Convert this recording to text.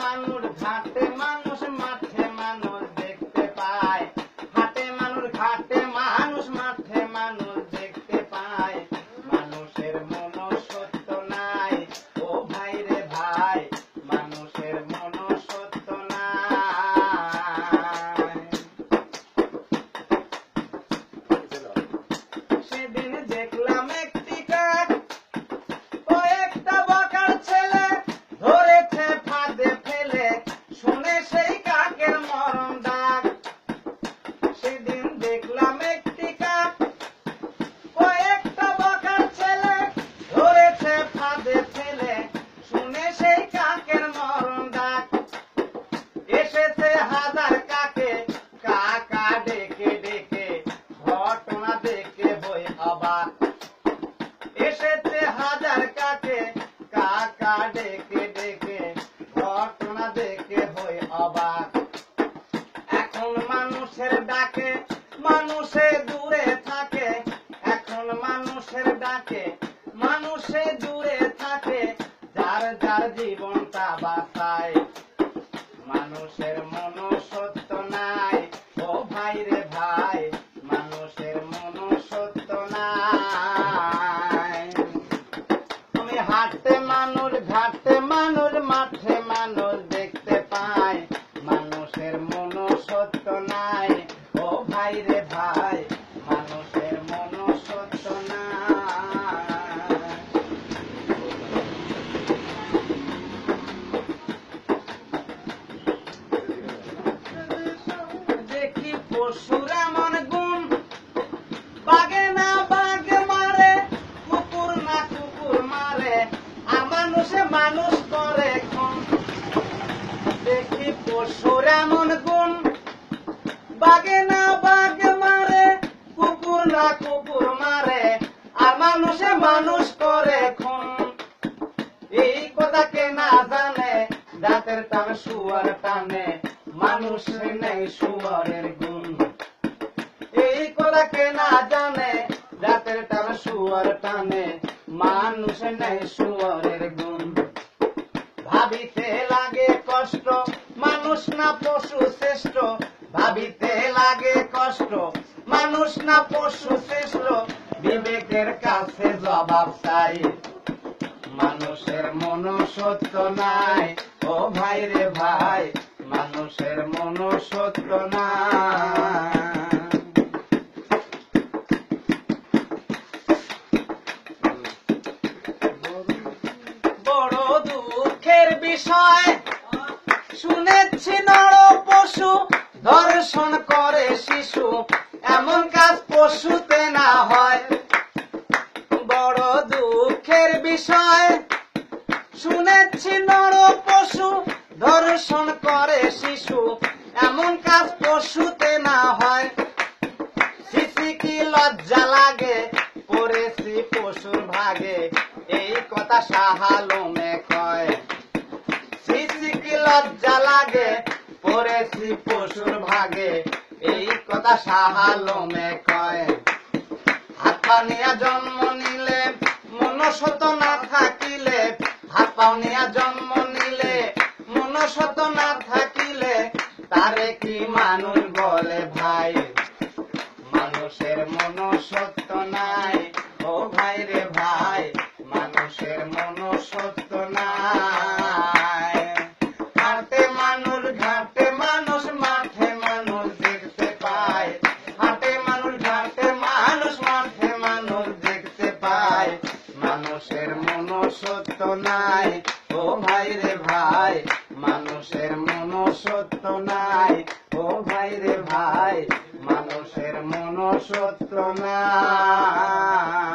মানুষ হাতে মানুষ মাঠে হাজার কাকে? কাকা ডেকে ডেকে, ঘটনা দেখে অবাক এসেছে হাজার কাকে? কাকা ডেকে ডেকে, ঘটনা দেখে অবাক এখন মানুষের ডাকে, মানুষে দূরে থাকে। এখন মানুষের ডাকে, মানুষে দূরে থাকে। যার যার জীবনটা বাঁচায়। মাঠে মানুষ দেখতে পাই মানুষের মন সত্য নাই। ও ভাই রে ভাই, মানুষের মন সত্য নাই। দেখি পশুর বাগে না বাগে মারে, কুকুর না কুকুর মারে, আর মানুষে মানুষ করে খুন। এই কথা কে না জানে, দাঁতের টান, শুয়ার টানে, মানুষ নেই শুয়ারের গুণ। এই কথা কে না জানে, দাঁতের টান, শুয়ার টানে, মানুষ নেই শুয়ারের গুণ। ভাবিতে লাগে কষ্ট, মানুষ না পশু শ্রেষ্ঠ ভাবিতে লাগে কষ্ট, মানুষ না পশু শ্রেষ্ঠ, বিবেকের কাছে জবাব চাই। মানুষের মন সত্য নাই, ও ভাই রে ভাই, মানুষের মন সত্য নাই। বড় দুঃখের বিষয়, শুনেছি নর পশু শিশু এমন কাজ পশুতে না হয়। বড় দুঃখের বিষয়, শুনেছি নর পশু দর্শন করে শিশু, এমন কাজ পশুতে না হয়। শিশি কি লজ্জা লাগে? পড়েছি পশুর ভাগে, এই কথা সাহালমে কয়। শিশি কি লজ্জা লাগে? পড়েছি পশুর ভাগে এই কথা সাহালমে কয়। হাত পা নিয়া জন্ম নিলে, মনসত না থাকিলে। হাত পাও নিয়া জন্ম নিলে, মনসত না থাকিলে, তারে কি মানুষ বলে ভাই? মানুষের মন সত্য নাই। ও মন সত্য নাই। ও ভাই রে ভাই, মানুষের মন নাই। ও ভাই রে ভাই, মানুষের মন সত্য নাই।